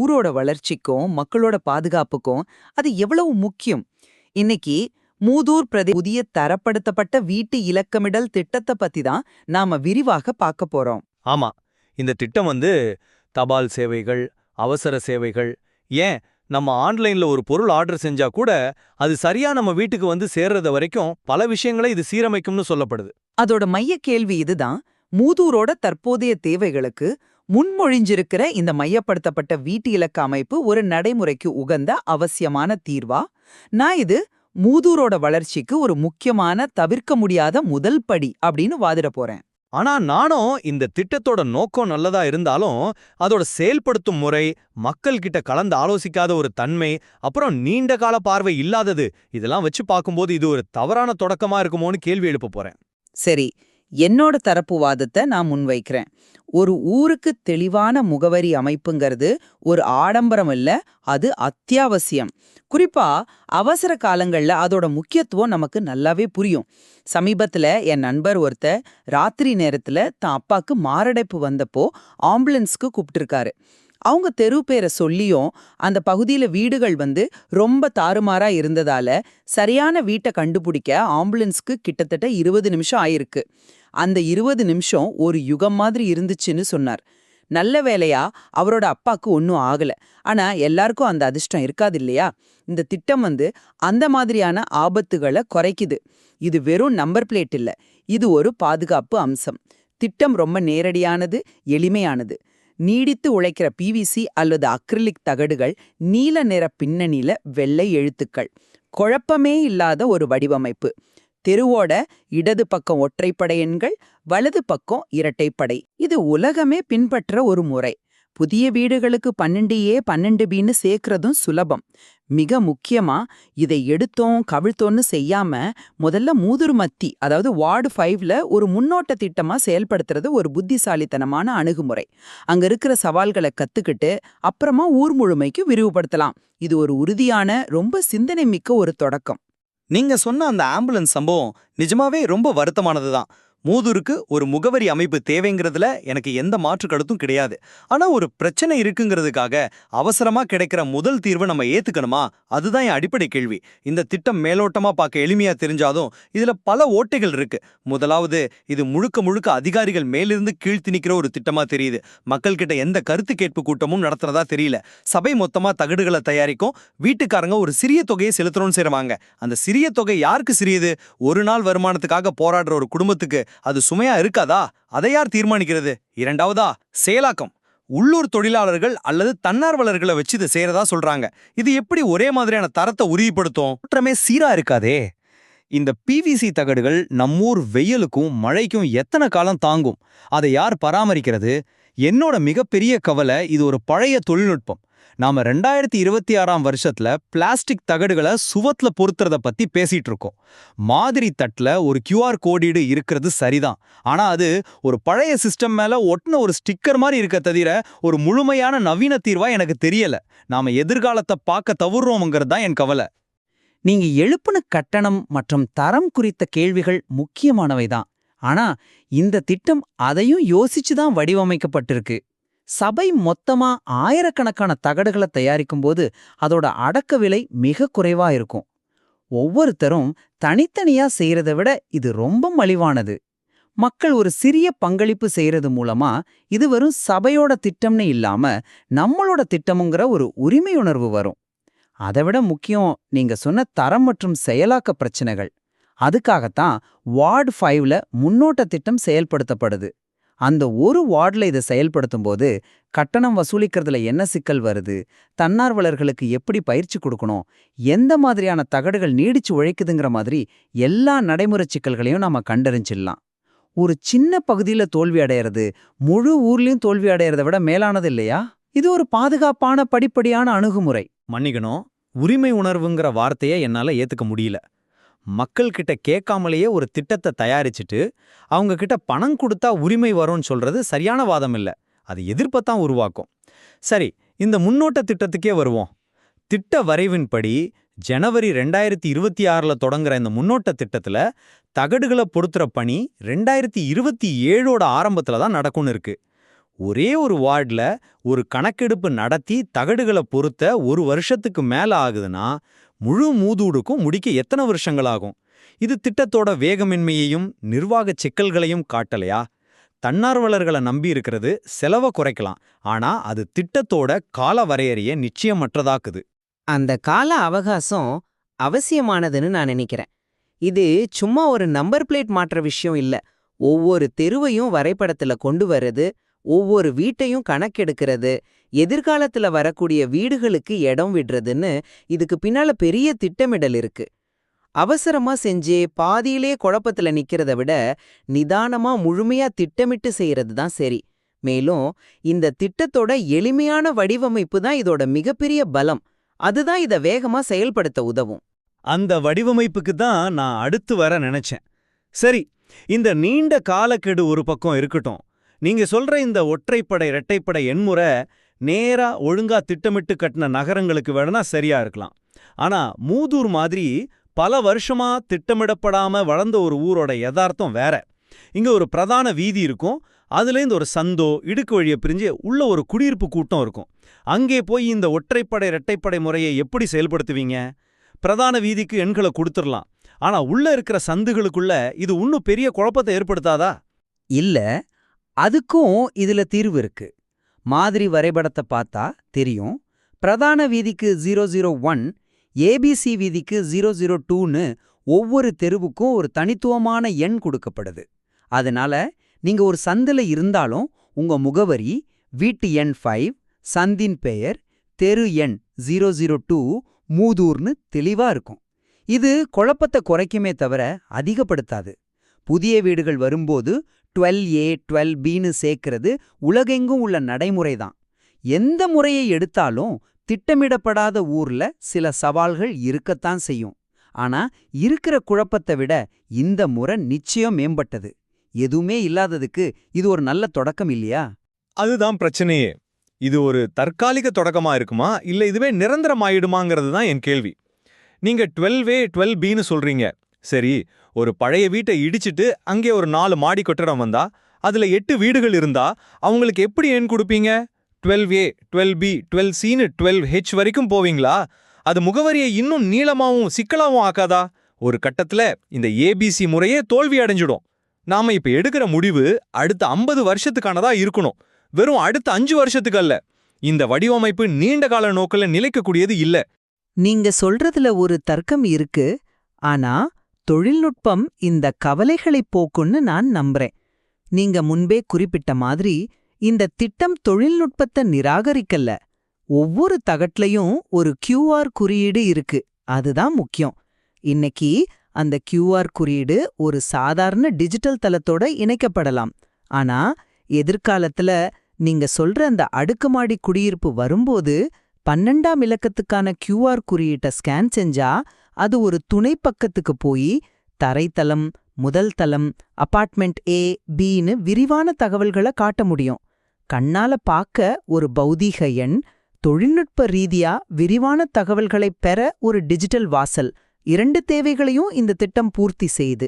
ஊரோட வளர்ச்சிக்கும் மக்களோட பாதுகாப்புக்கும் அது எவ்வளவு முக்கியம்? இன்னைக்கு மூதூர் பிரதே புதிய தரப்படுத்தப்பட்ட வீட்டு இலக்கமிடல் திட்டத்தை பத்தி தான் நாம விரிவாக பார்க்க போறோம். ஆமா. இந்த திட்டம் வந்து தபால் சேவைகள் அவசர சேவைகள் ஏன் நம்ம ஆன்லைன்ல ஒரு பொருள் ஆர்டர் செஞ்சா கூட அது சரியா நம்ம வீட்டுக்கு வந்து சேர்றது வரைக்கும் பல விஷயங்களை இது சீரமைக்கும்னு சொல்லப்படுது. அதோட மைய கேள்வி இதுதான் மூதூரோட தற்போதைய தேவைகளுக்கு முன்மொழிஞ்சிருக்கிற இந்த மையப்படுத்தப்பட்ட வீட்டு இலக்க அமைப்பு ஒரு நடைமுறைக்கு உகந்த அவசியமான தீர்வா? நான் இது மூதூரோட வளர்ச்சிக்கு ஒரு முக்கியமான தவிர்க்க முடியாத முதல் படி அப்படின்னு வாதிட போறேன். ஆனா நானும் இந்த திட்டத்தோட நோக்கம் நல்லதா இருந்தாலும் அதோட செயல்படுத்தும் முறை மக்கள் கிட்ட கலந்து ஆலோசிக்காத ஒரு தன்மை அப்புறம் நீண்ட கால பார்வை இல்லாதது இதெல்லாம் வச்சு பார்க்கும்போது இது ஒரு தவறான தொடக்கமா இருக்குமோன்னு கேள்வி எழுப்ப போறேன். சரி என்னோட தரப்பு வாதத்தை நான் முன்வைக்கிறேன். ஒரு ஊருக்கு தெளிவான முகவரி அமைப்புங்கிறது ஒரு ஆடம்பரம் இல்ல அது அத்தியாவசியம். குறிப்பா அவசர காலங்கள்ல அதோட முக்கியத்துவம் நமக்கு நல்லாவே புரியும். சமீபத்துல என் நண்பர் ஒருத்தர் ராத்திரி நேரத்துல தான் அப்பாக்கு மாரடைப்பு வந்தப்போ ஆம்புலன்ஸ்க்கு கூப்பிட்டுருக்காரு அவங்க தெரு பேரை சொல்லியும் அந்த பகுதியில வீடுகள் வந்து ரொம்ப தாறுமாறா இருந்ததால சரியான வீட்டை கண்டுபிடிக்க ஆம்புலன்ஸ்க்கு கிட்டத்தட்ட இருபது நிமிஷம் ஆயிருக்கு. அந்த இருபது நிமிஷம் ஒரு யுகம் மாதிரி இருந்துச்சுன்னு சொன்னார். நல்ல வேலையா அவரோட அப்பாக்கு ஒன்றும் ஆகல. ஆனா எல்லாருக்கும் அந்த அதிர்ஷ்டம் இருக்காது இல்லையா இந்த திட்டம் வந்து அந்த மாதிரியான ஆபத்துகளை குறைக்குது. இது வெறும் நம்பர் பிளேட் இல்ல. இது ஒரு பாதுகாப்பு அம்சம். திட்டம் ரொம்ப நேரடியானது எளிமையானது. நீடித்து உழைக்கிற பிவிசி அல்லது அக்ரிலிக் தகடுகள் நீல நிற பின்னணியில வெள்ளை எழுத்துக்கள். குழப்பமே இல்லாத ஒரு வடிவமைப்பு. தெருவோட இடது பக்கம் ஒற்றைப்படை எண்கள் வலது பக்கம் இரட்டைப்படை. இது உலகமே பின்பற்ற ஒரு முறை. புதிய வீடுகளுக்கு பன்னெண்டு ஏ பன்னெண்டு பின்னு சேர்க்கறதும் சுலபம். மிக முக்கியமா இதை எடுத்தோம் கவிழ்த்தோன்னு செய்யாம முதல்ல மூதுரு மத்தி அதாவது வார்டு ஃபைவ்ல ஒரு முன்னோட்ட திட்டமா செயல்படுத்துறது ஒரு புத்திசாலித்தனமான அணுகுமுறை. அங்க இருக்கிற சவால்களை கத்துக்கிட்டு அப்புறமா ஊர் முழுமைக்கு விரிவுபடுத்தலாம். இது ஒரு உறுதியான ரொம்ப சிந்தனை மிக்க ஒரு தொடக்கம். நீங்க சொன்ன அந்த ஆம்புலன்ஸ் சம்பவம் நிஜமாவே ரொம்ப வருத்தமானது தான் மூதூருக்கு ஒரு முகவரி அமைப்பு தேவைங்கிறதுல எனக்கு எந்த மாற்று கருத்தும் கிடையாது. ஆனா ஒரு பிரச்சனை இருக்குங்கிறதுக்காக அவசரமா கிடைக்கிற முதல் தீர்வை நம்ம ஏத்துக்கணுமா? அதுதான் என் அடிப்படை கேள்வி. இந்த திட்டம் மேலோட்டமா பார்க்க எளிமையா தெரிஞ்சாலும் இதுல பல ஓட்டைகள் இருக்கு. முதலாவது இது முழுக்க முழுக்க அதிகாரிகள் மேலிருந்து கீழ்த்திணிக்கிற ஒரு திட்டமா தெரியுது. மக்கள்கிட்ட எந்த கருத்து கேட்பு கூட்டமும் நடத்துறதா தெரியல. சபை மொத்தமா தகடுகளை தயாரிக்கும். வீட்டுக்காரங்க ஒரு சிறிய தொகையை செலுத்துறோம்னு செய்வாங்க அந்த சிறிய தொகை யாருக்கு சிறியது? ஒரு நாள் வருமானத்துக்காக போராடுற ஒரு குடும்பத்துக்கு அது சுமையா இருக்காதா? அதை யார் தீர்மானிக்கிறது? இரண்டாவதா செயலாக்கம். உள்ளூர் தொழிலாளர்கள் அல்லது தன்னார்வலர்களை வச்சு இதை செய்யறதா சொல்றாங்க. இது எப்படி ஒரே மாதிரியான தரத்தை உறுதிப்படுத்தும்? குற்றமே சீரா இருக்காதே. இந்த பிவிசி தகடுகள் நம்மூர் வெயிலுக்கும் மழைக்கும் எத்தனை காலம் தாங்கும்? அதை யார் பராமரிக்கிறது? என்னோட மிகப்பெரிய கவலை இது ஒரு பழைய தொழில்நுட்பம். நாம ரெண்டாயிரத்தி இருபத்தி ஆறாம் வருஷத்துல பிளாஸ்டிக் தகடுகளை சுவத்துல பொருத்துறத பத்தி பேசிட்டு இருக்கோம். மாதிரி தட்டுல ஒரு கியூஆர் கோடீடு இருக்கிறது சரிதான். ஆனா அது ஒரு பழைய சிஸ்டம் மேல ஒட்டின ஒரு ஸ்டிக்கர் மாதிரி இருக்க தவிர ஒரு முழுமையான நவீன தீர்வா எனக்கு தெரியல. நாம எதிர்காலத்தை பார்க்க தவறுறோம்ங்கிறது தான் என் கவலை. நீங்க எழுப்புன கட்டணம் மற்றும் தரம் குறித்த கேள்விகள் முக்கியமானவைதான் ஆனா இந்த திட்டம் அதையும் யோசிச்சு தான் வடிவமைக்கப்பட்டிருக்கு. சபை மொத்தமா ஆயிரக்கணக்கான தகடுகளை தயாரிக்கும்போது அதோட அடக்க விலை மிக குறைவா இருக்கும். ஒவ்வொருத்தரும் தனித்தனியா செய்யறதை விட இது ரொம்ப மலிவானது. மக்கள் ஒரு சிறிய பங்களிப்பு செய்யறது மூலமா இது வெறும் சபையோட திட்டம்னு இல்லாம நம்மளோட திட்டமுங்கிற ஒரு உரிமையுணர்வு வரும். அதைவிட முக்கியம் நீங்க சொன்ன தரம் மற்றும் செயலாக்க பிரச்சனைகள். அதுக்காகத்தான் வார்டு ஃபைவ்ல முன்னோட்ட திட்டம் செயல்படுத்தப்படுது. அந்த ஒரு வார்டில் இதை செயல்படுத்தும் போது கட்டணம் வசூலிக்கிறதுல என்ன சிக்கல் வருது? தன்னார்வலர்களுக்கு எப்படி பயிற்சி கொடுக்கணும்? எந்த மாதிரியான தகடுகள் நீடிச்சு உழைக்குதுங்கிற மாதிரி எல்லா நடைமுறை சிக்கல்களையும் நாம கண்டறிஞ்சிடலாம். ஒரு சின்ன பகுதியில தோல்வி அடையிறது முழு ஊர்லயும் தோல்வி அடையிறத விட மேலானது இல்லையா? இது ஒரு பாதுகாப்பான படிப்படியான அணுகுமுறை. மன்னிக்கணும் உரிமை உணர்வுங்கிற வார்த்தையை என்னால ஏத்துக்க முடியல. மக்கள் கிட்ட கேட்காமலேயே ஒரு திட்டத்தை தயாரிச்சுட்டு அவங்க கிட்ட பணம் கொடுத்தா உரிமை வரும்னு சொல்றது சரியான வாதம் இல்லை. அது எதிர்ப்பத்தான் உருவாக்கும். சரி இந்த முன்னோட்ட திட்டத்துக்கே வருவோம். திட்ட வரைவின்படி ஜனவரி ரெண்டாயிரத்தி இருபத்தி ஆறுல தொடங்குற இந்த முன்னோட்ட திட்டத்துல தகடுகளை பொருத்துற பணி ரெண்டாயிரத்தி இருபத்தி ஏழோட ஆரம்பத்துல தான் நடக்கும்னு இருக்கு. ஒரே ஒரு வார்டுல ஒரு கணக்கெடுப்பு நடத்தி தகடுகளை பொருத்த ஒரு வருஷத்துக்கு மேல ஆகுதுன்னா முழு மூதூடுக்கும் முடிக்க எத்தனை வருஷங்களாகும்? இது திட்டத்தோட வேகமின்மையையும் நிர்வாகச் சிக்கல்களையும் காட்டலையா? தன்னார்வலர்களை நம்பி இருக்கிறது செலவை குறைக்கலாம். ஆனா அது திட்டத்தோட கால வரையறைய நிச்சயமற்றதாக்குது. அந்த கால அவகாசம் அவசியமானதுன்னு நான் நினைக்கிறேன். இது சும்மா ஒரு நம்பர் பிளேட் மாற்ற விஷயம் இல்ல. ஒவ்வொரு தெருவையும் வரைபடத்துல கொண்டு வர்றது ஒவ்வொரு வீட்டையும் கணக்கெடுக்கிறது எதிர்காலத்துல வரக்கூடிய வீடுகளுக்கு இடம் விடுறதுன்னு இதுக்கு பின்னால பெரிய திட்டமிடல் இருக்கு. அவசரமா செஞ்சே பாதியிலே குழப்பத்துல நிக்கிறத விட நிதானமா முழுமையா திட்டமிட்டு செய்யறது தான் சரி. மேலும் இந்த திட்டத்தோட எளிமையான வடிவமைப்பு தான் இதோட மிகப்பெரிய பலம். அதுதான் இத வேகமா செயல்படுத்த உதவும். அந்த வடிவமைப்புக்கு தான் நான் அடுத்து வர நினைச்சேன். சரி இந்த நீண்ட காலக்கெடு ஒரு பக்கம் இருக்கட்டும். நீங்க சொல்ற இந்த ஒற்றைப்படை இரட்டைப்படை எண்முறை நேரா ஒழுங்கா திட்டமிட்டு கட்டின நகரங்களுக்கு வேணா சரியா இருக்கலாம். ஆனா மூதூர் மாதிரி பல வருஷமா திட்டமிடப்படாம வளர்ந்த ஒரு ஊரோட யதார்த்தம் வேற. இங்க ஒரு பிரதான வீதி இருக்கும். அதுலேருந்து ஒரு சந்தோ இடுக்கு வழியை பிரிஞ்சு உள்ள ஒரு குடியிருப்பு கூட்டம் இருக்கும். அங்கே போய் இந்த ஒற்றைப்படை இரட்டைப்படை முறையை எப்படி செயல்படுத்துவீங்க? பிரதான வீதிக்கு எண்களை கொடுத்துடலாம். ஆனா உள்ள இருக்கிற சந்துகளுக்குள்ள இது இன்னும் பெரிய குழப்பத்தை ஏற்படுத்தாதா? இல்ல அதுக்கும் இதுல தீர்வு இருக்கு. மாதிரி வரைபடத்தை பார்த்தா தெரியும். பிரதான வீதிக்கு ஜீரோ ஜீரோ ஒன் ஏபிசி வீதிக்கு ஜீரோ ஜீரோ டூன்னு ஒவ்வொரு தெருவுக்கும் ஒரு தனித்துவமான எண் கொடுக்கப்படுது. அதனால நீங்க ஒரு சந்தில இருந்தாலும் உங்க முகவரி வீட்டு எண் ஃபைவ் சந்தின் பெயர் தெரு எண் ஜீரோ ஜீரோ டூ மூதூர்னு தெளிவா இருக்கும். இது குழப்பத்தை குறைக்குமே தவிர அதிகப்படுத்தாது. புதிய வீடுகள் வரும்போது டுவெல் ஏ டுவெல் பின்னு சேர்க்கிறது உலகெங்கும் உள்ள நடைமுறை தான் எந்த முறையை எடுத்தாலும் திட்டமிடப்படாத ஊர்ல சில சவால்கள் இருக்கத்தான் செய்யும். ஆனா இருக்கிற குழப்பத்தை விட இந்த முறை நிச்சயம் மேம்பட்டது. எதுவுமே இல்லாததுக்கு இது ஒரு நல்ல தொடக்கம் இல்லையா? அதுதான் பிரச்சனையே. இது ஒரு தற்காலிக தொடக்கமா இருக்குமா? இல்ல இதுவே நிரந்தரமாயிடுமாங்கிறது தான் என் கேள்வி. நீங்க டுவெல் வே டுவெல் பின்னு சொல்றீங்க. சரி ஒரு பழைய வீட்டை இடிச்சிட்டு அங்கே ஒரு நாலு மாடி கொட்டடம் வந்தா அதுல எட்டு வீடுகள் இருந்தா அவங்களுக்கு எப்படி எண் கொடுப்பீங்க? Twelve A twelve B twelve Chinnu twelve H வரைக்கும் போவீங்களா? அது முகவரியை இன்னும் நீளமாவும் சிக்கலாவும் ஆக்காதா? ஒரு கட்டத்துல இந்த ஏபிசி முறையே தோல்வி அடைஞ்சிடும். நாம இப்ப எடுக்கிற முடிவு அடுத்த ஐம்பது வருஷத்துக்கானதா இருக்கணும். வெறும் அடுத்த அஞ்சு வருஷத்துக்கு அல்ல. இந்த வடிவமைப்பு நீண்ட கால நோக்கில் நிலைக்கக்கூடியது இல்ல. நீங்க சொல்றதுல ஒரு தர்க்கம் இருக்கு. ஆனா தொழில்நுட்பம் இந்த கவலைகளை போக்குன்னு நான் நம்புறேன். நீங்க முன்பே குறிப்பிட்ட மாதிரி இந்த திட்டம் தொழில்நுட்பத்தை நிராகரிக்கல. ஒவ்வொரு தகட்லையும் ஒரு கியூஆர் குறியீடு இருக்கு. அதுதான் முக்கியம். இன்னைக்கு அந்த கியூஆர் குறியீடு ஒரு சாதாரண டிஜிட்டல் தளத்தோட இணைக்கப்படலாம். ஆனா எதிர்காலத்துல நீங்க சொல்ற அந்த அடுக்குமாடி குடியிருப்பு வரும்போது பன்னெண்டாம் இலக்கத்துக்கான கியூஆர் குறியீட்டை ஸ்கேன் செஞ்சா அது ஒரு துணை பக்கத்துக்கு போய் தரைத்தளம் முதல் தளம் அபார்ட்மெண்ட் ஏ பின்னு விரிவான தகவல்களை காட்ட முடியும். கண்ணால பார்க்க ஒரு பௌதீக எண் தொழில்நுட்ப ரீதியா விரிவான தகவல்களை பெற ஒரு டிஜிட்டல் வாசல். இரண்டு தேவைகளையும் இந்த திட்டம் பூர்த்தி செய்யுது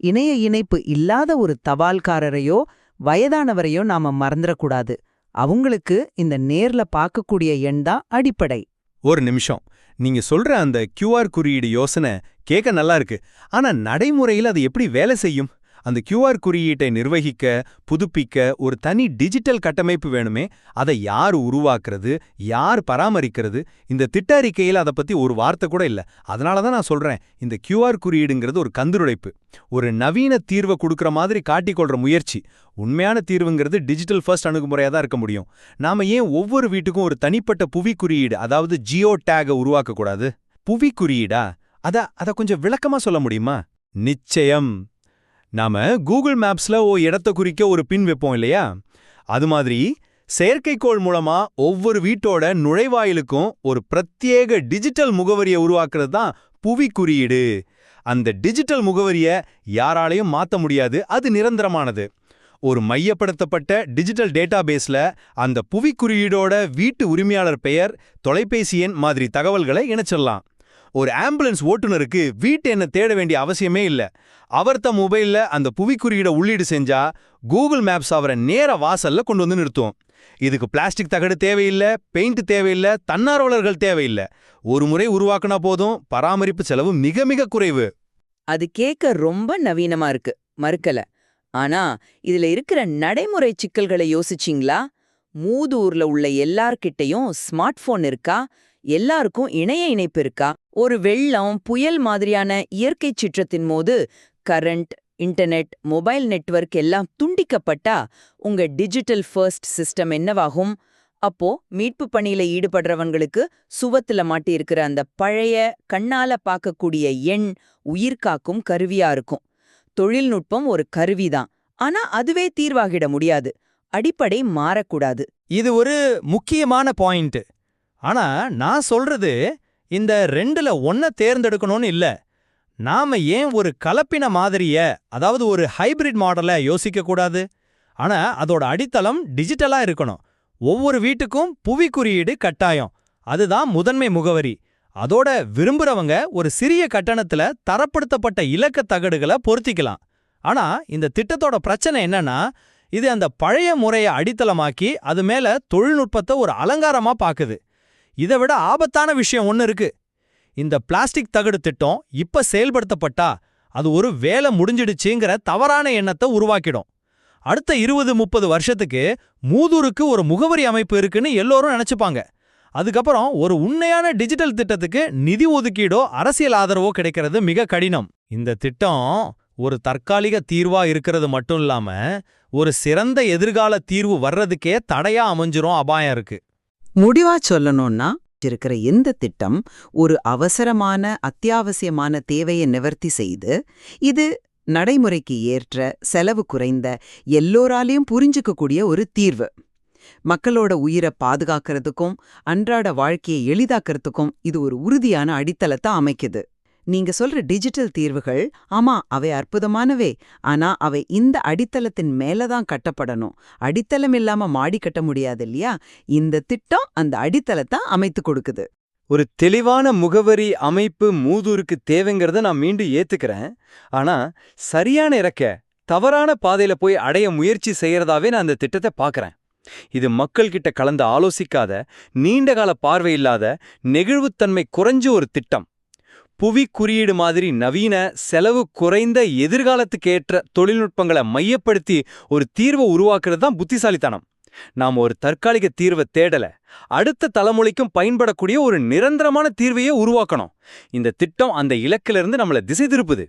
இணைய இணைப்பு இல்லாத ஒரு தபால்காரரையோ வயதானவரையோ நாம மறந்துடக்கூடாது அவங்களுக்கு இந்த நேர்ல பார்க்கக்கூடிய எண் தான் அடிப்படை. ஒரு நிமிஷம். நீங்க சொல்ற அந்த கியூஆர் குறியீடு யோசனை கேட்க நல்லா இருக்கு. ஆனா நடைமுறையில் அது எப்படி வேலை செய்யும்? அந்த கியூஆர் குறியீட்டை நிர்வகிக்க புதுப்பிக்க ஒரு தனி டிஜிட்டல் கட்டமைப்பு வேணுமே அதை யார் உருவாக்குறது யார் பராமரிக்கிறது இந்த திட்ட அறிக்கையில் அதை பத்தி ஒரு வார்த்தை கூட இல்ல. அதனால தான் நான் சொல்றேன் இந்த கியூஆர் குறியீடுங்கிறது ஒரு கந்துருடைப்பு. ஒரு நவீன தீர்வை கொடுக்கற மாதிரி காட்டிக்கொள்கிற முயற்சி. உண்மையான தீர்வுங்கிறது டிஜிட்டல் ஃபர்ஸ்ட் அணுகுமுறையா தான் இருக்க முடியும். நாம ஏன் ஒவ்வொரு வீட்டுக்கும் ஒரு தனிப்பட்ட புவி குறியீடு அதாவது ஜியோ டேகை உருவாக்கக்கூடாது புவி குறியீடா? அத அத கொஞ்சம் விளக்கமா சொல்ல முடியுமா? நிச்சயம். நாம கூகுள் மேப்ஸ்ல ஓ இடத்த குறிக்க ஒரு பின் வைப்போம் இல்லையா? அது மாதிரி செயற்கைக்கோள் மூலமா ஒவ்வொரு வீட்டோட நுழைவாயிலுக்கும் ஒரு பிரத்யேக டிஜிட்டல் முகவரியை உருவாக்குறது தான் புவி குறியீடு. அந்த டிஜிட்டல் முகவரிய யாராலையும் மாத்த முடியாது அது நிரந்தரமானது. ஒரு மையப்படுத்தப்பட்ட டிஜிட்டல் டேட்டாபேஸ்ல அந்த புவி குறியீடோட வீட்டு உரிமையாளர் பெயர் தொலைபேசி எண் மாதிரி தகவல்களை இணைச்சிடலாம். ஒரு ஆம்புலன்ஸ் ஓட்டுநருக்கு வீட்டு எண்ணை தேட வேண்டிய அவசியமே இல்ல. அவர் தம் மொபைல்ல அந்த புவி உள்ளீடு செஞ்சா கூகுள் மேப்ஸ் அவரை நேர வாசல்ல கொண்டு வந்து நிறுத்தும். இதுக்கு பிளாஸ்டிக் தகடு தேவையில்லை பெயிண்ட் தேவையில்லை தன்னார்வலர்கள் தேவையில்லை. ஒரு முறை உருவாக்குனா போதும் பராமரிப்பு செலவு மிக மிக குறைவு. அது கேட்க ரொம்ப நவீனமா இருக்கு மறுக்கல. ஆனா இதுல இருக்கிற நடைமுறை சிக்கல்களை யோசிச்சிங்களா? மூதூர்ல உள்ள எல்லார்கிட்டயும் ஸ்மார்ட் போன் இருக்கா? எல்லாருக்கும் இணைய இணைப்பு இருக்கா? ஒரு வெள்ளம் புயல் மாதிரியான இயற்கை சீற்றத்தின் போது கரண்ட் இன்டர்நெட் மொபைல் நெட்வொர்க் எல்லாம் துண்டிக்கப்பட்டா உங்க டிஜிட்டல் ஃபர்ஸ்ட் சிஸ்டம் என்னவாகும்? அப்போ மீட்பு பணியில ஈடுபடுறவங்களுக்கு சுவத்துல மாட்டியிருக்கிற அந்த பழைய கண்ணால பார்க்கக்கூடிய எண் உயிர்காக்கும் கருவியா இருக்கும். தொழில்நுட்பம் ஒரு கருவிதான். ஆனா அதுவே தீர்வாகிட முடியாது. அடிப்படை மாறக்கூடாது. இது ஒரு முக்கியமான பாயிண்ட். ஆனா நான் சொல்றது இந்த ரெண்டுல ஒன்ன தேர்ந்தெடுக்கணும்னு இல்ல. நாம ஏன் ஒரு கலப்பின மாதிரிய அதாவது ஒரு ஹைபிரிட் மாடலை யோசிக்க கூடாது? ஆனா அதோட அடித்தளம் டிஜிட்டலா இருக்கணும். ஒவ்வொரு வீட்டுக்கும் புவி குறியீடு கட்டாயம். அதுதான் முதன்மை முகவரி. அதோட விரும்புறவங்க ஒரு சிறிய கட்டணத்துல தரப்படுத்தப்பட்ட இலக்க தகடுகளை பொருத்திக்கலாம். ஆனா இந்த திட்டத்தோட பிரச்சனை என்னன்னா இது அந்த பழைய முறையை அடித்தளமாக்கி அது மேல தொழில்நுட்பத்தை ஒரு அலங்காரமா பாக்குது. இதை விட ஆபத்தான விஷயம் ஒன்னு இருக்கு. இந்த பிளாஸ்டிக் தகடு திட்டம் இப்ப செயல்படுத்தப்பட்டா அது ஒரு வேலை முடிஞ்சிடுச்சுங்கிற தவறான எண்ணத்தை உருவாக்கிடும். அடுத்த இருபது முப்பது வருஷத்துக்கு மூதூருக்கு ஒரு முகவரி அமைப்பு இருக்குன்னு எல்லோரும் நினைச்சுப்பாங்க. அதுக்கப்புறம் ஒரு உண்மையான டிஜிட்டல் திட்டத்துக்கு நிதி ஒதுக்கீடோ அரசியல் ஆதரவோ கிடைக்கிறது மிக கடினம். இந்த திட்டம் ஒரு தற்காலிக தீர்வா இருக்கிறது மட்டும் இல்லாம ஒரு சிறந்த எதிர்கால தீர்வு வர்றதுக்கே தடையா அமைஞ்சிரும் அபாயம் இருக்கு. முடிவா சொல்லணும்னா இருக்கிற இந்த திட்டம் ஒரு அவசரமான அத்தியாவசியமான தேவையை நிவர்த்தி செய்து இது நடைமுறைக்கு ஏற்ற செலவு குறைந்த எல்லோராலையும் புரிஞ்சுக்கக்கூடிய ஒரு தீர்வு. மக்களோட உயிரை பாதுகாக்கிறதுக்கும் அன்றாட வாழ்க்கையை எளிதாக்கிறதுக்கும் இது ஒரு உறுதியான அடித்தளத்தை அமைக்குது. நீங்க சொல்ற டிஜிட்டல் தீர்வுகள் ஆமா அவை அற்புதமானவே. ஆனா அவை இந்த அடித்தளத்தின் மேலதான் கட்டப்படணும். அடித்தளம் இல்லாம மாடி கட்ட முடியாது இல்லையா? இந்த திட்டம் அந்த அடித்தளத்தை அமைத்து கொடுக்குது. ஒரு தெளிவான முகவரி அமைப்பு மூதூருக்கு தேவைங்கிறத நான் மீண்டும் ஏத்துக்கிறேன். ஆனா சரியான இறக்க தவறான பாதையில போய் அடைய முயற்சி செய்யறதாவே நான் அந்த திட்டத்தை பாக்குறேன். இது மக்கள்கிட்ட கலந்து ஆலோசிக்காத நீண்டகால பார்வை இல்லாத நெகிழ்வுத்தன்மை குறைஞ்ச ஒரு திட்டம். புவி குறியீடு மாதிரி நவீன செலவு குறைந்த எதிர்காலத்துக்கு ஏற்ற தொழில்நுட்பங்களை மையப்படுத்தி ஒரு தீர்வை உருவாக்குறது தான் புத்திசாலித்தனம். நாம் ஒரு தற்காலிக தீர்வை தேடல அடுத்த தலைமுறைக்கும் பயன்படக்கூடிய ஒரு நிரந்தரமான தீர்வையே உருவாக்கணும். இந்த திட்டம் அந்த இலக்கிலிருந்து நம்மள திசை திருப்புது.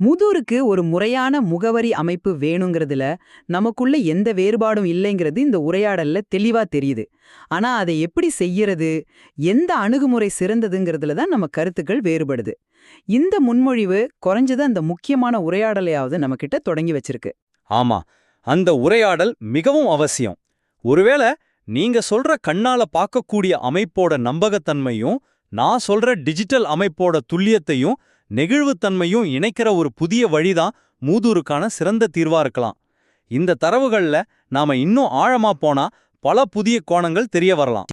முதூருக்கு ஒரு முறையான முகவரி அமைப்பு வேணுங்கிறதுல நமக்குள்ள எந்த வேறுபாடும் இல்லைங்கிறது இந்த உரையாடல்ல தெளிவா தெரியுது. ஆனா அதை எப்படி செய்யறது எந்த அணுகுமுறை சிறந்ததுங்கிறதுல தான் நம்ம கருத்துக்கள் வேறுபடுது. இந்த முன்மொழிவு குறைஞ்சது அந்த முக்கியமான உரையாடலையாவது நம்மக்கிட்ட தொடங்கி வச்சிருக்கு. ஆமா அந்த உரையாடல் மிகவும் அவசியம். ஒருவேளை நீங்க சொல்ற கண்ணால பார்க்கக்கூடிய அமைப்போட நம்பகத்தன்மையும் நான் சொல்ற டிஜிட்டல் அமைப்போட துல்லியத்தையும் நெகிழ்வுத்தன்மையும் இணைக்கிற ஒரு புதிய வழிதான் மூதூருக்கான சிறந்த தீர்வா இருக்கலாம். இந்த தரவுகள்ல நாம இன்னும் ஆழமா போனா பல புதிய கோணங்கள் தெரிய வரலாம்.